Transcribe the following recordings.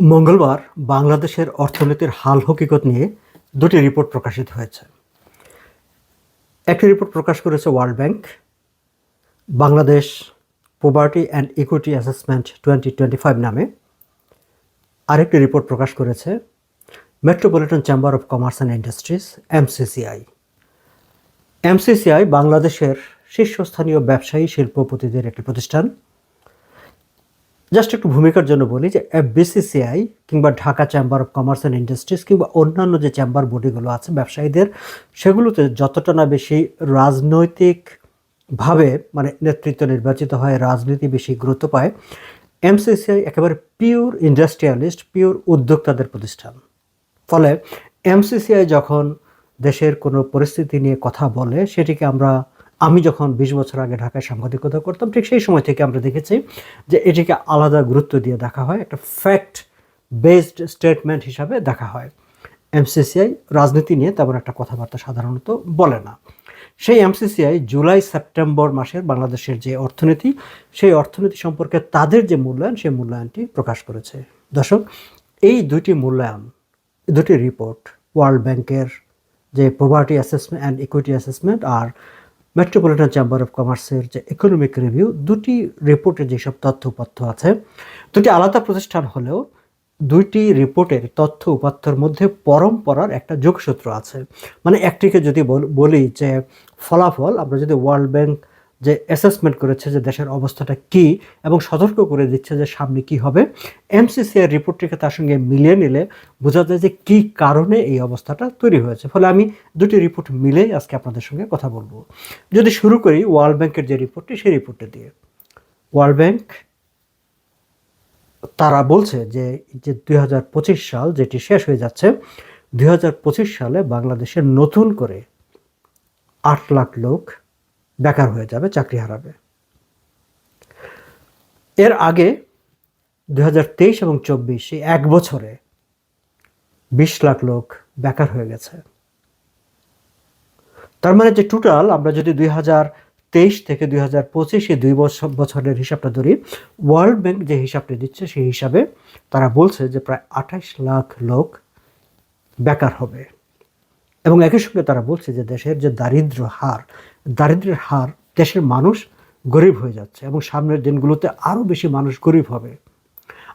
মঙ্গলবার বাংলাদেশের অর্থনীতির হাল হকিকত নিয়ে দুটি রিপোর্ট প্রকাশিত হয়েছে। একটি রিপোর্ট প্রকাশ করেছে world bank. Bangladesh poverty and equity assessment twenty twenty five নামে আরেকটি রিপোর্ট প্রকাশ করেছে metropolitan chamber of commerce and industries, MCCI. MCCI বাংলাদেশের শীর্ষস্থানীয় ব্যবসায়ী শিল্পপতিদের একটি প্রতিষ্ঠান। জাস্ট একটু ভূমিকার জন্য বলি যে বিসিসিআই কিংবা Dhaka chamber of commerce and industries কিংবা অন্যান্য যে চেম্বার বডিগুলো আছে ব্যবসায়ীদের, সেগুলোতে যতটা না বেশি রাজনৈতিকভাবে মানে নেতৃত্ব নির্বাচিত হয়, রাজনীতি বেশি গুরুত্ব পায়, এমসিসিআই একেবারে পিওর ইন্ডাস্ট্রিয়ালিস্ট পিওর উদ্যোক্তাদের প্রতিষ্ঠান। ফলে এমসিসিআই যখন দেশের কোনো পরিস্থিতি নিয়ে কথা বলে, সেটিকে আমরা আমি যখন বিশ বছর আগে ঢাকায় সাংবাদিকতা করতাম, ঠিক সেই সময় থেকে আমরা দেখেছি যে এটিকে আলাদা গুরুত্ব দিয়ে দেখা হয়, একটা ফ্যাক্ট বেসড স্টেটমেন্ট হিসাবে দেখা হয়। এমসিসিআই রাজনীতি নিয়ে তেমন একটা কথাবার্তা সাধারণত বলে না। সেই এমসিসিআই জুলাই, সেপ্টেম্বর মাসের বাংলাদেশের যে অর্থনীতি, সেই অর্থনীতি সম্পর্কে তাদের যে মূল্যায়ন, সেই মূল্যায়নটি প্রকাশ করেছে। দর্শক, এই দুটি মূল্যায়ন, দুটি রিপোর্ট ওয়ার্ল্ড ব্যাংকের যে poverty assessment and equity assessment R metropolitan chamber of কমার্সের যে ইকোনমিক রিভিউ দুটি রিপোর্টে যেসব তথ্য উপাত্য আছে, দুটি আলাদা প্রতিষ্ঠান হলেও দুইটি রিপোর্টের তথ্য উপাত্তর মধ্যে পরম্পরার একটা যোগসূত্র আছে। মানে একটিকে যদি বলি যে ফলাফল, আমরা যদি ওয়ার্ল্ড ব্যাংক যে অ্যাসেসমেন্ট করেছে যে দেশের অবস্থাটা কি এবং সতর্ক করে দিচ্ছে যে সামনে কি হবে। এমসিসিআর রিপোর্টটিকে তার সঙ্গে মিলিয়ে নিলে বোঝা যায় যে কী কারণে এই অবস্থাটা তৈরি হয়েছে। ফলে আমি দুটি রিপোর্ট মিলেই আজকে আপনাদের সঙ্গে কথা বলব। যদি শুরু করি ওয়ার্ল্ড ব্যাংকের যে রিপোর্টটি সেই রিপোর্টটি দিয়ে। ওয়ার্ল্ড ব্যাংক তারা বলছে যে যে দু হাজার পঁচিশ সাল যেটি শেষ হয়ে যাচ্ছে, দুই হাজার পঁচিশ সালে বাংলাদেশে নতুন করে আট লাখ লোক বেকার হয়ে যাবে, চাকরি হারাবে। এর আগে দুই হাজার তেইশ এবং চব্বিশ এক বছরে বিশ লাখ লোক বেকার হয়ে গেছে। তার মানে যে টোটাল আমরা যদি দুই হাজার তেইশ থেকে দুই হাজার পঁচিশে দুই বছর বছরের হিসাবটা ধরি ওয়ার্ল্ড ব্যাংক যে হিসাবটা দিচ্ছে সেই হিসাবে তারা বলছে যে প্রায় আঠাশ লাখ লোক বেকার হবে। এবং একই সঙ্গে তারা বলছে যে দেশের যে দারিদ্র হার দারিদ্র্যের হার দেশের মানুষ গরিব হয়ে যাচ্ছে এবং সামনের দিনগুলোতে আরও বেশি মানুষ গরিব হবে।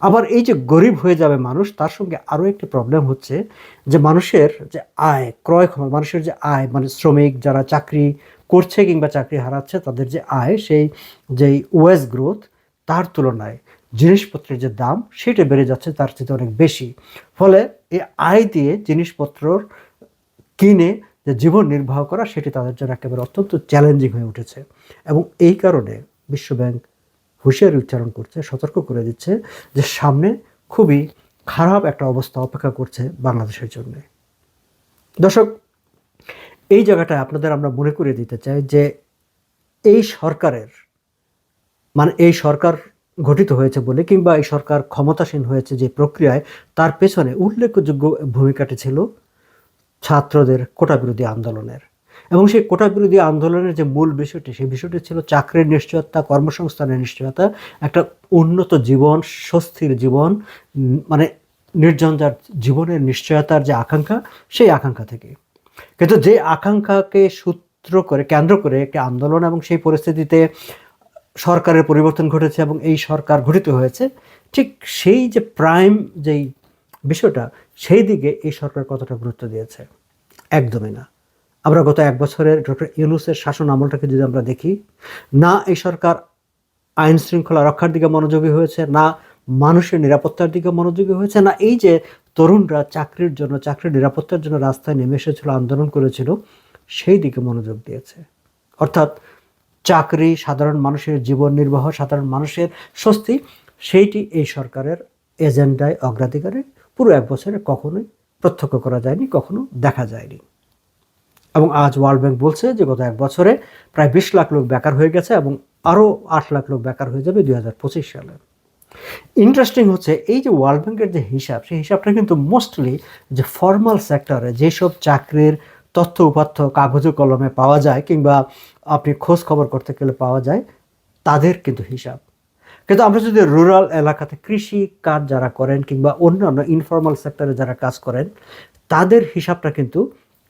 আবার এই যে গরিব হয়ে যাবে মানুষ, তার সঙ্গে আরও একটি প্রবলেম হচ্ছে যে মানুষের যে আয়, ক্রয় ক্ষমতা, মানুষের যে আয় মানে শ্রমিক যারা চাকরি করছে কিংবা চাকরি হারাচ্ছে, তাদের যে আয়, সেই যেই ওয়েস গ্রোথ তার তুলনায় জিনিসপত্রের যে দাম, সেটা বেড়ে যাচ্ছে, তার চেয়ে অনেক বেশি। ফলে এই আয় দিয়ে জিনিসপত্র কিনে যে জীবন নির্বাহ করা, সেটি তাদের জন্য একেবারে অত্যন্ত চ্যালেঞ্জিং হয়ে উঠেছে। এবং এই কারণে বিশ্বব্যাংক হুঁশিয়ারি উচ্চারণ করছে, সতর্ক করে দিচ্ছে যে সামনে খুবই খারাপ একটা অবস্থা অপেক্ষা করছে বাংলাদেশের জন্য। দর্শক, এই জায়গাটায় আপনাদের আমরা মনে করিয়ে দিতে চাই যে এই সরকারের মানে এই সরকার গঠিত হয়েছে বলে কিংবা এই সরকার ক্ষমতাসীন হয়েছে যে প্রক্রিয়ায়, তার পেছনে উল্লেখযোগ্য ভূমিকাটি ছিল ছাত্রদের কোটা বিরোধী আন্দোলনের। এবং সেই কোটা বিরোধী আন্দোলনের যে মূল বিষয়টি, সেই বিষয়টি ছিল চাকরির নিশ্চয়তা, কর্মসংস্থানের নিশ্চয়তা, একটা উন্নত জীবন, স্বস্তির জীবন মানে নির্জঞ্জার জীবনের নিশ্চয়তার যে আকাঙ্ক্ষা, সেই আকাঙ্ক্ষা থেকে। কিন্তু যে আকাঙ্ক্ষাকে সূত্র করে, কেন্দ্র করে একটি আন্দোলন এবং সেই পরিস্থিতিতে সরকারের পরিবর্তন ঘটেছে এবং এই সরকার গঠিত হয়েছে, ঠিক সেই যে প্রাইম যেই বিষয়টা সেই দিকে এই সরকার কতটা গুরুত্ব দিয়েছে? একদমই না। আমরা গত এক বছরের ডক্টর ইউনুসের শাসন আমলটাকে যদি আমরা দেখি, না এই সরকার আইন শৃঙ্খলা রক্ষার দিকে মনোযোগী হয়েছে, না মানুষের নিরাপত্তার দিকে মনোযোগী হয়েছে, না এই যে তরুণরা চাকরির জন্য, চাকরির নিরাপত্তার জন্য রাস্তায় নেমে এসেছিল, আন্দোলন করেছিল, সেই দিকে মনোযোগ দিয়েছে। অর্থাৎ চাকরি, সাধারণ মানুষের জীবন নির্বাহ, সাধারণ মানুষের স্বস্তি, সেইটি এই সরকারের এজেন্ডায় অগ্রাধিকারে পুরো এক বছরে কখনোই প্রত্যক্ষ করা যায়নি, কখনো দেখা যায়নি। এবং আজ ওয়ার্ল্ড ব্যাংক বলছে যে গত এক বছরে প্রায় বিশ লাখ লোক বেকার হয়ে গেছে এবং আরও আট লাখ লোক বেকার হয়ে যাবে দুই হাজার পঁচিশ সালে। ইন্টারেস্টিং হচ্ছে এই যে ওয়ার্ল্ড ব্যাংকের যে হিসাব, সেই হিসাবটা কিন্তু মোস্টলি যে ফর্মাল সেক্টরে যেসব চাকরির তথ্য উপাত্য কাগজে কলমে পাওয়া যায় কিংবা আপনি খোঁজ খবর করতে গেলে পাওয়া যায়, তাদের কিন্তু হিসাব। কিন্তু আমরা যদি রুরাল এলাকাতে কৃষি কাজ যারা করেন কিংবা অন্যান্য ইনফর্মাল সেক্টরে যারা কাজ করেন, তাদের হিসাবটা কিন্তু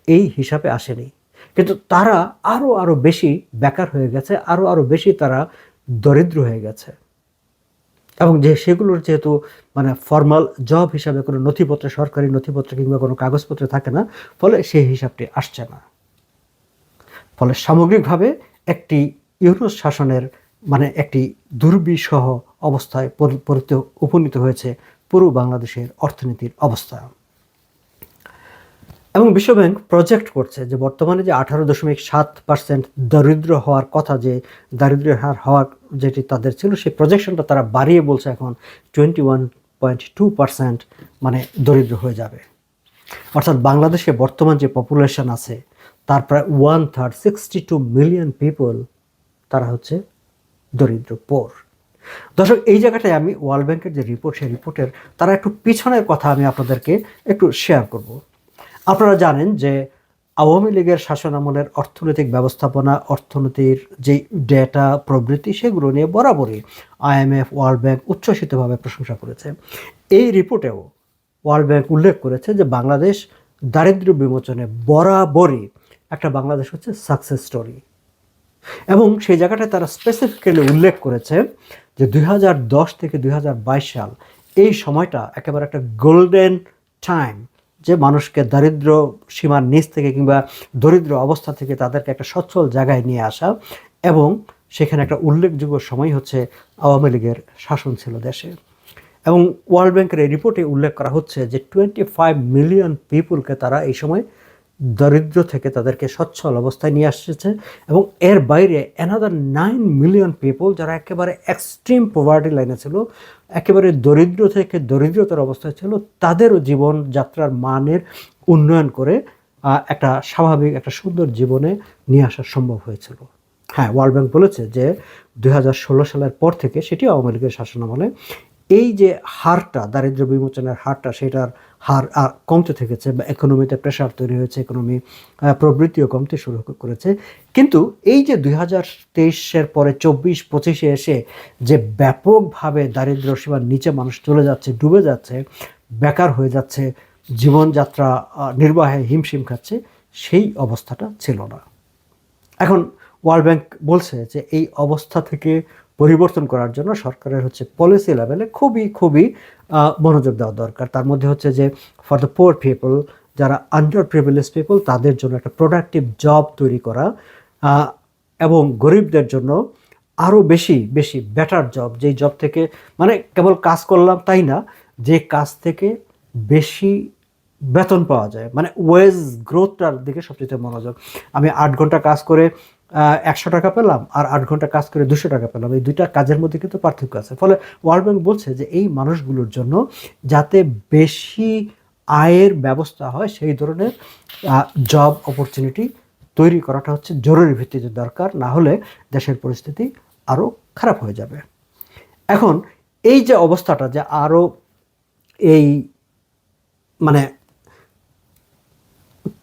এই হিসাবে আসেনি। কিন্তু তারা আরও আরও বেশি বেকার হয়ে গেছে আরও আরও বেশি তারা দরিদ্র হয়ে গেছে। এবং যে সেগুলোর যেহেতু মানে ফর্মাল জব হিসাবে কোনো নথিপত্র, সরকারি নথিপত্র কিংবা কোনো কাগজপত্র থাকে না, ফলে সেই হিসাবটি আসছে না। ফলে সামগ্রিকভাবে একটি ইউরোস শাসনের মানে একটি দুর্বিষহ অবস্থায় উপনীত হয়েছে পুরো বাংলাদেশের অর্থনীতির অবস্থা। এবং বিশ্বব্যাংক প্রজেক্ট করছে যে বর্তমানে যে আঠারো দশমিক সাত পার্সেন্ট দারিদ্র হওয়ার কথা যে দারিদ্র্যের হার হওয়ার যেটি তাদের ছিল, সেই প্রজেকশনটা তারা বাড়িয়ে বলছে এখন twenty one point two percent মানে দরিদ্র হয়ে যাবে। অর্থাৎ বাংলাদেশে বর্তমান যে পপুলেশন আছে, তার প্রায় one third sixty two million people তারা হচ্ছে দরিদ্র পোর দর্শক, এই জায়গাটায় আমি ওয়ার্ল্ড ব্যাংকের যে রিপোর্ট সেই রিপোর্টের তারা একটু পিছনের কথা আমি আপনাদেরকে একটু শেয়ার করব। আপনারা জানেন যে আওয়ামী লীগের শাসন আমলের অর্থনৈতিক ব্যবস্থাপনা, অর্থনীতির যে ডেটা প্রবৃত্তি, সেগুলো নিয়ে বরাবরই আইএমএফ ওয়ার্ল্ড ব্যাংক উচ্ছ্বসিতভাবে প্রশংসা করেছে। এই রিপোর্টেও ওয়ার্ল্ড ব্যাংক উল্লেখ করেছে যে বাংলাদেশ দারিদ্র্য বিমোচনে বরাবরই একটা বাংলাদেশ হচ্ছে সাকসেস স্টোরি এবং সেই জায়গাটায় তারা স্পেসিফিক্যালি উল্লেখ করেছে যে দুই হাজার দশ থেকে দুই হাজার বাইশ সাল এই সময়টা একেবারে একটা গোল্ডেন টাইম যে মানুষকে দারিদ্র সীমার নিচ থেকে কিংবা দরিদ্র অবস্থা থেকে তাদেরকে একটা সচ্ছল জায়গায় নিয়ে আসা এবং সেখানে একটা উল্লেখযোগ্য সময় হচ্ছে আওয়ামী লীগের শাসন ছিল দেশে। এবং ওয়ার্ল্ড ব্যাংকের এই রিপোর্টে উল্লেখ করা হচ্ছে যে টোয়েন্টি ফাইভ মিলিয়ন পিপুলকে তারা এই সময় দরিদ্র থেকে তাদেরকে সচ্ছল অবস্থায় নিয়ে আসছে এবং এর বাইরে অ্যানাদার নাইন মিলিয়ন পিপল যারা একেবারে এক্সট্রিম পোভার্টি লাইনে ছিল, একেবারে দরিদ্র থেকে দরিদ্রতার অবস্থায় ছিল, তাদেরও জীবনযাত্রার মানের উন্নয়ন করে একটা স্বাভাবিক, একটা সুন্দর জীবনে নিয়ে আসা সম্ভব হয়েছিল। হ্যাঁ ওয়ার্ল্ড ব্যাংক বলেছে যে দুই হাজার ষোলো সালের পর থেকে সেটি আওয়ামী লীগের শাসনামলে এই যে হারটা দারিদ্র্য বিমোচনের হারটা সেটার হার আহ, কমতে থেকেছে বা ইকোনমিতে প্রেশার তৈরি হয়েছে ইকোনমি প্রবৃত্তিও কমতে শুরু করেছে। কিন্তু এই যে দুই হাজার তেইশের পরে চব্বিশ পঁচিশে এসে যে ব্যাপকভাবে দারিদ্র্য সীমার নিচে মানুষ চলে যাচ্ছে ডুবে যাচ্ছে বেকার হয়ে যাচ্ছে জীবনযাত্রা নির্বাহে হিমশিম খাচ্ছে সেই অবস্থাটা ছিল না। এখন ওয়ার্ল্ড ব্যাংক বলছে যে এই অবস্থা থেকে পরিবর্তন করার জন্য সরকারের হচ্ছে পলিসি লেভেলে খুবই খুবই মনোযোগ দেওয়া দরকার। তার মধ্যে হচ্ছে যে ফর দ্য পোর পিপল যারা আন্ডার প্রিভিলেজ পিপল তাদের জন্য একটা প্রোডাক্টিভ জব তৈরি করা এবং গরিবদের জন্য আরও বেশি বেশি বেটার জব যেই জব থেকে মানে কেবল কাজ করলাম তাই না, যে কাজ থেকে বেশি বেতন পাওয়া যায়। মানে ওয়েজ গ্রোথটার দিকে সবচেয়ে মনোযোগ। আমি আট ঘণ্টা কাজ করে একশো টাকা পেলাম আর আট ঘণ্টা কাজ করে দুশো টাকা পেলাম। এই দুইটা কাজের মধ্যে কিন্তু পার্থক্য আছে। ফলে ওয়ার্ল্ড ব্যাংক বলছে যে এই মানুষগুলোর জন্য যাতে বেশি আয়ের ব্যবস্থা হয়, সেই ধরনের জব অপরচুনিটি তৈরি করাটা হচ্ছে জরুরি ভিত্তিতে দরকার। না হলে দেশের পরিস্থিতি আরও খারাপ হয়ে যাবে। এখন এই যে অবস্থাটা যে আরও এই মানে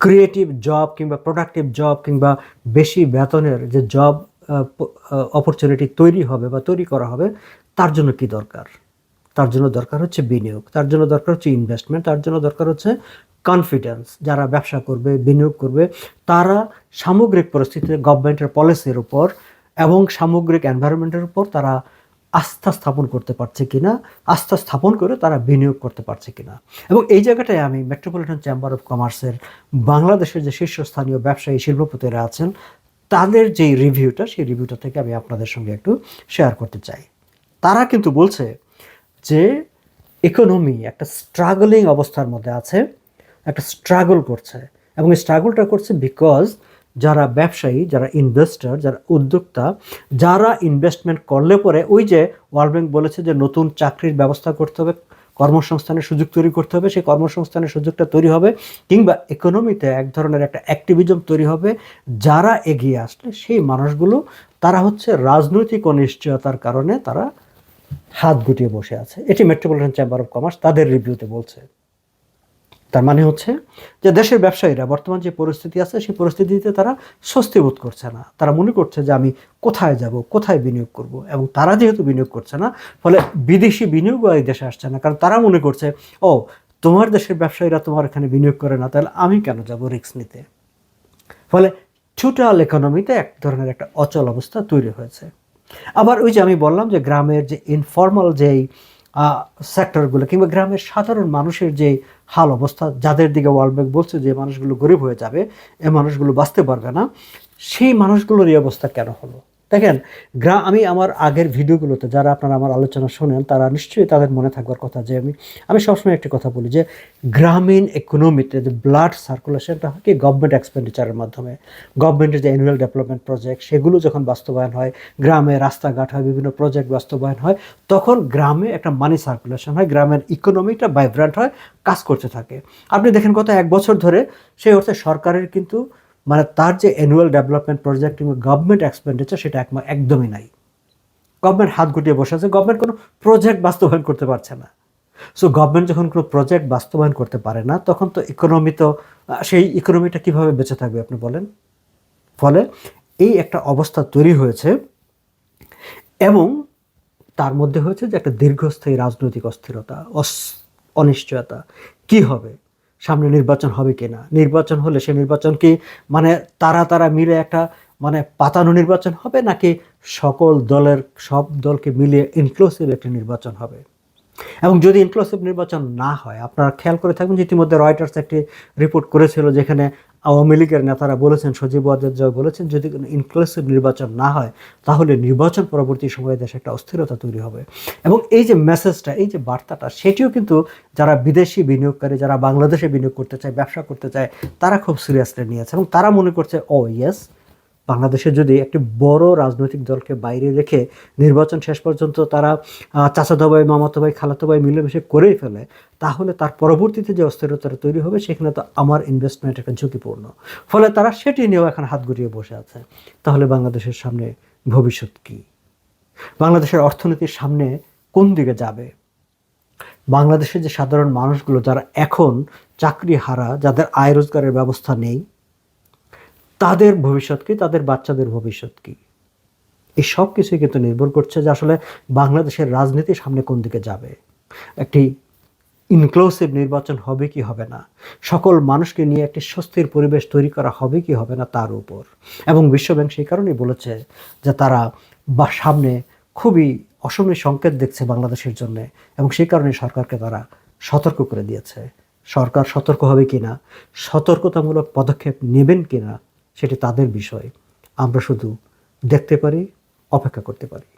ক্রিয়েটিভ জব কিংবা প্রোডাক্টিভ জব কিংবা বেশি বেতনের যে জব অপরচুনিটি তৈরি হবে বা তৈরি করা হবে, তার জন্য কি দরকার? তার জন্য দরকার হচ্ছে বিনিয়োগ, তার জন্য দরকার হচ্ছে ইনভেস্টমেন্ট তার জন্য দরকার হচ্ছে কনফিডেন্স যারা ব্যবসা করবে, বিনিয়োগ করবে, তারা সামগ্রিক পরিস্থিতিতে গভর্নমেন্টের পলিসির উপর এবং সামগ্রিক এনভায়রনমেন্টের উপর তারা আস্থা স্থাপন করতে পারছে কিনা, আস্থা স্থাপন করে তারা বিনিয়োগ করতে পারছে কিনা। এবং এই জায়গাটায় আমি মেট্রোপলিটন চেম্বার অফ কমার্সের বাংলাদেশের যে শীর্ষস্থানীয় ব্যবসায়ী শিল্পপতিরা আছেন, তাদের যে রিভিউটা সেই রিভিউটা থেকে আমি আপনাদের সঙ্গে একটু শেয়ার করতে চাই। তারা কিন্তু বলছে যে ইকোনমি একটা স্ট্রাগলিং অবস্থার মধ্যে আছে, একটা স্ট্রাগল করছে। এবং এই স্ট্রাগলটা করছে বিকজ যারা ব্যবসায়ী, যারা ইনভেস্টর যারা উদ্যোক্তা, যারা ইনভেস্টমেন্ট করলে পরে ওই যে ওয়ার্ল্ড ব্যাংক বলেছে যে নতুন চাকরির ব্যবস্থা করতে হবে, কর্মসংস্থানের সুযোগ তৈরি করতে হবে, সেই কর্মসংস্থানের সুযোগটা তৈরি হবে কিংবা ইকোনমিতে এক ধরনের একটা অ্যাক্টিভিজম তৈরি হবে, যারা এগিয়ে আসলে সেই মানুষগুলো, তারা হচ্ছে রাজনৈতিক অনিশ্চয়তার কারণে তারা হাত গুটিয়ে বসে আছে। এটি মেট্রোপলিটন চেম্বার অফ কমার্স তাদের রিভিউতে বলছে। তার মানে হচ্ছে যে দেশের ব্যবসায়ীরা বর্তমান যে পরিস্থিতি আছে, সেই পরিস্থিতিতে তারা স্বস্তি বোধ করছে না। তারা মনে করছে যে আমি কোথায় যাব, কোথায় বিনিয়োগ করব এবং তারা যেহেতু বিনিয়োগ করছে না, ফলে বিদেশি বিনিয়োগ এই দেশে আসছে না। কারণ তারা মনে করছে, ও, তোমার দেশের ব্যবসায়ীরা তোমার এখানে বিনিয়োগ করে না, তাহলে আমি কেন যাব রিস্ক নিতে? ফলে টোটাল ইকোনমিতে এক ধরনের একটা অচল অবস্থা তৈরি হয়েছে। আবার ওই যে আমি বললাম যে গ্রামের যে ইনফর্মাল যেই সেক্টরগুলো কিংবা গ্রামের সাধারণ মানুষের যে হাল অবস্থা, যাদের দিকে ওয়ার্ল্ড ব্যাংক বলছে যে মানুষগুলো গরিব হয়ে যাবে, এ মানুষগুলো বাঁচতে পারবে না, সেই মানুষগুলোর এই অবস্থা কেন হলো? দেখেন গ্রাম আমি আমার আগের ভিডিওগুলোতে যারা আপনারা আমার আলোচনা শোনেন, তারা নিশ্চয়ই তাদের মনে থাকবার কথা যে আমি আমি সবসময় একটি কথা বলি যে গ্রামীণ ইকোনমিতে যে ব্লাড সার্কুলেশনটা হয় কি গভর্নমেন্ট এক্সপেন্ডিচারের মাধ্যমে। গভর্নমেন্টের যে অ্যানুয়াল ডেভেলপমেন্ট প্রজেক্ট সেগুলো যখন বাস্তবায়ন হয়, গ্রামে রাস্তাঘাট হয়, বিভিন্ন প্রজেক্ট বাস্তবায়ন হয়, তখন গ্রামে একটা মানি সার্কুলেশন হয়, গ্রামের ইকোনমিটা ভাইব্রান্ট হয়, কাজ করতে থাকে। আপনি দেখেন গত এক বছর ধরে, সেই অর্থে সরকারের কিন্তু মানে তার যে অ্যানুয়াল ডেভেলপমেন্ট প্রজেক্ট কিংবা গভর্নমেন্ট এক্সপেন্ডিচার সেটা একমা- একদমই নাই। গভর্নমেন্ট হাত গুটিয়ে বসে আছে গভর্নমেন্ট কোনো প্রজেক্ট বাস্তবায়ন করতে পারছে না। সো গভর্নমেন্ট যখন কোনো প্রজেক্ট বাস্তবায়ন করতে পারে না, তখন তো ইকোনমি তো সেই ইকোনমিটা কীভাবে বেঁচে থাকবে আপনি বলেন? ফলে এই একটা অবস্থা তৈরি হয়েছে এবং তার মধ্যে হয়েছে যে একটা দীর্ঘস্থায়ী রাজনৈতিক অস্থিরতা, অস- অনিশ্চয়তা। কি হবে? সামনে নির্বাচন হবে কি না নির্বাচন হলে সে নির্বাচন কি মানে তারা তারা মিলে একটা মানে পাতানো নির্বাচন হবে নাকি সকল দলের সব দলকে মিলিয়ে ইনক্লুসিভ একটি নির্বাচন হবে? এবং যদি ইনক্লুসিভ নির্বাচন না হয়, আপনারা খেয়াল করে থাকবেন যে ইতিমধ্যে রয়টার্স একটি রিপোর্ট করেছিল যেখানে আওয়ামী লীগের নেতারা বলেছেন, সজীব ওয়াজেদ বলেছেন, যদি কোনো ইনক্লুসিভ নির্বাচন না হয়, তাহলে নির্বাচন পরবর্তী সময়ে দেশে একটা অস্থিরতা তৈরি হবে। এবং এই যে মেসেজটা এই যে বার্তাটা, সেটিও কিন্তু যারা বিদেশি বিনিয়োগকারী, যারা বাংলাদেশে বিনিয়োগ করতে চায়, ব্যবসা করতে চায়, তারা খুব সিরিয়াসলি নিয়েছে এবং তারা মনে করছে ও ইয়েস বাংলাদেশে যদি একটি বড় রাজনৈতিক দলকে বাইরে রেখে নির্বাচন শেষ পর্যন্ত তারা চাচাতো ভাই, মামাতো ভাই, খালাতো ভাই মিলেমিশে করেই ফেলে, তাহলে তার পরবর্তীতে যে অস্থিরতাটা তৈরি হবে সেখানে তো আমার ইনভেস্টমেন্ট একটা ঝুঁকিপূর্ণ। ফলে তারা সেটি নিয়েও এখন হাত গুটিয়ে বসে আছে। তাহলে বাংলাদেশের সামনে ভবিষ্যৎ কী? বাংলাদেশের অর্থনীতির সামনে কোন দিকে যাবে? বাংলাদেশের যে সাধারণ মানুষগুলো যারা এখন চাকরি হারা, যাদের আয় রোজগারের ব্যবস্থা নেই তাদের ভবিষ্যৎ কি? তাদের বাচ্চাদের ভবিষ্যৎ কি? এই সব কিছুই কিন্তু নির্ভর করছে যে আসলে বাংলাদেশের রাজনীতি সামনে কোন দিকে যাবে। একটি ইনক্লুসিভ নির্বাচন হবে কি হবে না? সকল মানুষকে নিয়ে একটি স্বস্তির পরিবেশ তৈরি করা হবে কি হবে না তার উপর। এবং বিশ্বব্যাংক সেই কারণেই বলেছে যে তারা বা সামনে খুবই অসময় সংকেত দেখছে বাংলাদেশের জন্য এবং সেই কারণে সরকারকে তারা সতর্ক করে দিয়েছে। সরকার সতর্ক হবে কিনা? সতর্কতামূলক পদক্ষেপ নেবেন কিনা? সেটি তাদের বিষয়। আমরা শুধু দেখতে পারি অপেক্ষা করতে পারি।